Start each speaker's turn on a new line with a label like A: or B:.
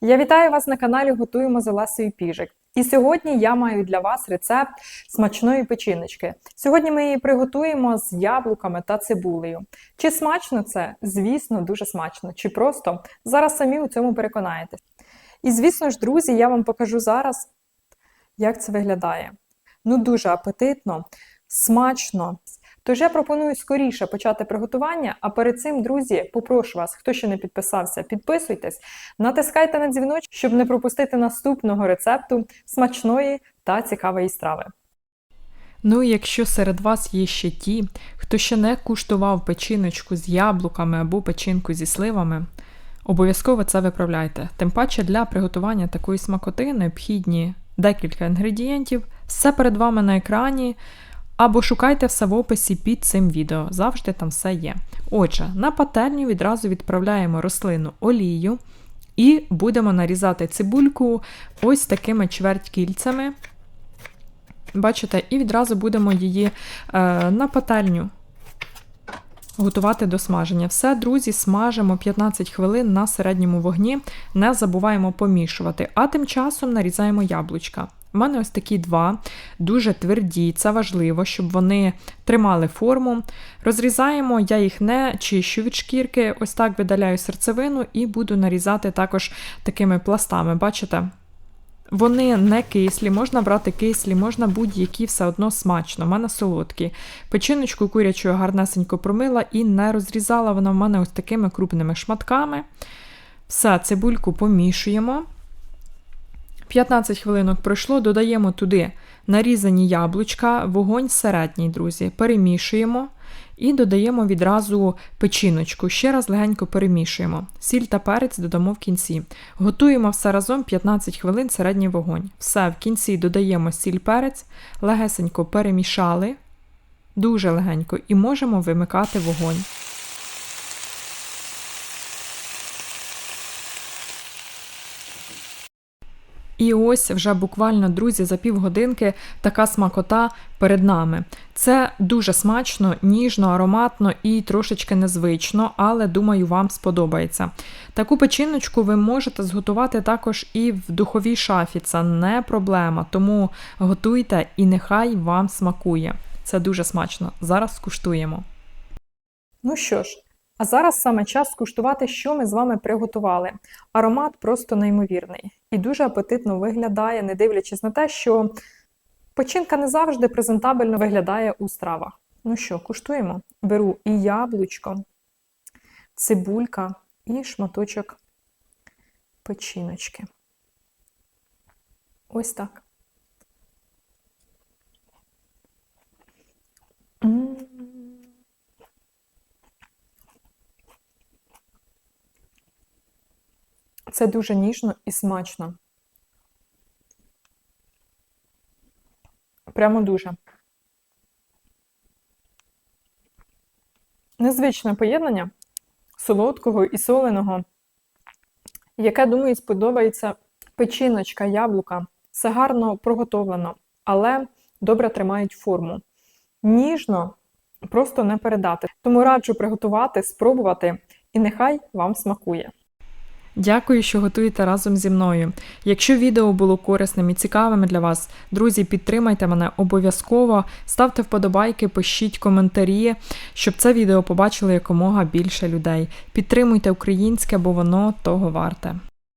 A: Я вітаю вас на каналі Готуємо з Олесею Піжик. І сьогодні я маю для вас рецепт смачної печіночки. Сьогодні ми її приготуємо з яблуками та цибулею. Чи смачно це? Звісно, дуже смачно. Чи просто? Зараз самі у цьому переконаєтесь. І звісно ж, друзі, я вам покажу зараз, як це виглядає. Ну, дуже апетитно, смачно. Тож я пропоную скоріше почати приготування. А перед цим, друзі, попрошу вас, хто ще не підписався, підписуйтесь, натискайте на дзвіночок, щоб не пропустити наступного рецепту смачної та цікавої страви.
B: Ну якщо серед вас є ще ті, хто ще не куштував печіночку з яблуками або печінку зі сливами, обов'язково це виправляйте. Тим паче для приготування такої смакоти необхідні декілька інгредієнтів, все перед вами на екрані. Або шукайте все в описі під цим відео, завжди там все є. Отже, на пательню відразу відправляємо рослину олію і будемо нарізати цибульку ось такими чверть-кільцями. Бачите, і відразу будемо її е, на пательню готувати до смаження. Все, друзі, смажимо 15 хвилин на середньому вогні, не забуваємо помішувати, а тим часом нарізаємо яблучка. У мене ось такі два, дуже тверді, це важливо, щоб вони тримали форму. Розрізаємо, я їх не чищу від шкірки, ось так видаляю серцевину і буду нарізати також такими пластами. Бачите? Вони не кислі, можна брати кислі, можна будь-які, все одно смачно. У мене солодкі. Печіночку курячу гарнесенько промила і не розрізала вона в мене ось такими крупними шматками. Все, цибульку помішуємо. 15 хвилинок пройшло, додаємо туди нарізані яблучка, вогонь середній, друзі. Перемішуємо і додаємо відразу печіночку. Ще раз легенько перемішуємо. Сіль та перець додамо в кінці. Готуємо все разом 15 хвилин середній вогонь. Все, в кінці додаємо сіль перець, легесенько перемішали, дуже легенько, і можемо вимикати вогонь. І ось вже буквально, друзі, за півгодинки така смакота перед нами. Це дуже смачно, ніжно, ароматно і трошечки незвично, але думаю, вам сподобається. Таку печіночку ви можете зготувати також і в духовій шафі, це не проблема. Тому готуйте і нехай вам смакує. Це дуже смачно. Зараз скуштуємо.
A: Ну що ж, а зараз саме час скуштувати, що ми з вами приготували. Аромат просто неймовірний і дуже апетитно виглядає, не дивлячись на те, що печінка не завжди презентабельно виглядає у стравах. Ну що, куштуємо? Беру і яблучко, цибулька і шматочок печіночки. Ось так. М. Це дуже ніжно і смачно. Прямо дуже. Незвичне поєднання солодкого і соленого, яке, думаю, сподобається печіночка, яблука. Все гарно проготовлено, але добре тримають форму. Ніжно просто не передати. Тому раджу приготувати, спробувати, і нехай вам смакує.
B: Дякую, що готуєте разом зі мною. Якщо відео було корисним і цікавим для вас, друзі, підтримайте мене обов'язково, ставте вподобайки, пишіть коментарі, щоб це відео побачили якомога більше людей. Підтримуйте українське, бо воно того варте.